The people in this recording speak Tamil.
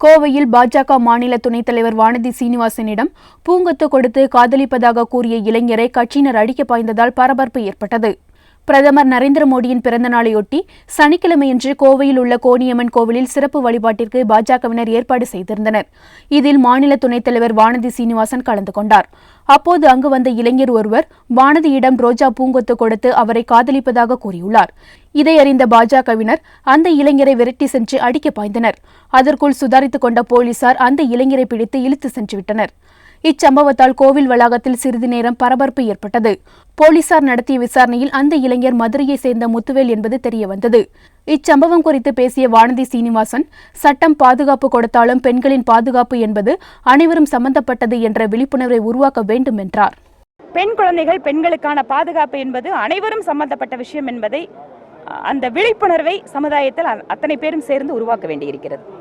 கோவையில் பாஜக மாநில துணைத் தலைவர் வானதி சீனிவாசனிடம் பூங்கொத்து கொடுத்து காதலிப்பதாக கூறிய இளைஞரை கட்சியினர் அடிக்க பாய்ந்ததால் பரபரப்பு ஏற்பட்டது. பிரதமர் நரேந்திர மோடியின் பிறந்த நாளையொட்டி சனிக்கிழமையன்று கோவையில் உள்ள கோணியம்மன் கோவிலில் சிறப்பு வழிபாட்டிற்கு பாஜகவினர் ஏற்பாடு செய்திருந்தனர். இதில் மாநில துணைத் தலைவர் வானதி சீனிவாசன் கலந்து கொண்டார். அப்போது அங்கு வந்த இளைஞர் ஒருவர் வானதியிடம் ரோஜா பூங்கொத்து கொடுத்து அவரை காதலிப்பதாக கூறியுள்ளார். இதை அறிந்த பாஜகவினர் அந்த இளைஞரை விரட்டி சென்று அடிக்க பாய்ந்தனர். அதற்குள் சுதாரித்துக் கொண்ட போலீசார் அந்த இளைஞரை பிடித்து இழுத்து சென்றுவிட்டனர் இச்சம்பவத்தால் கோவில் வளாகத்தில் சிறிது நேரம் பரபரப்பு ஏற்பட்டது. போலீசார் நடத்திய விசாரணையில் அந்த இளைஞர் மதுரையை சேர்ந்த முத்துவேல் என்பது தெரியவந்தது. இச்சம்பவம் குறித்து பேசிய வானதி சீனிவாசன் சட்டம் பாதுகாப்பு கொடுத்தாலும் பெண்களின் பாதுகாப்பு என்பது அனைவரும் சம்பந்தப்பட்டது என்ற விழிப்புணர்வை உருவாக்க வேண்டும் என்றார். பெண் குழந்தைகள் பெண்களுக்கான பாதுகாப்பு என்பது அனைவரும் சம்பந்தப்பட்ட விஷயம் என்பதை அந்த விழிப்புணர்வை சமுதாயத்தில் அ- அத்தனை பேரும் சேர்ந்து உருவாக்க வேண்டியிருக்கிறது.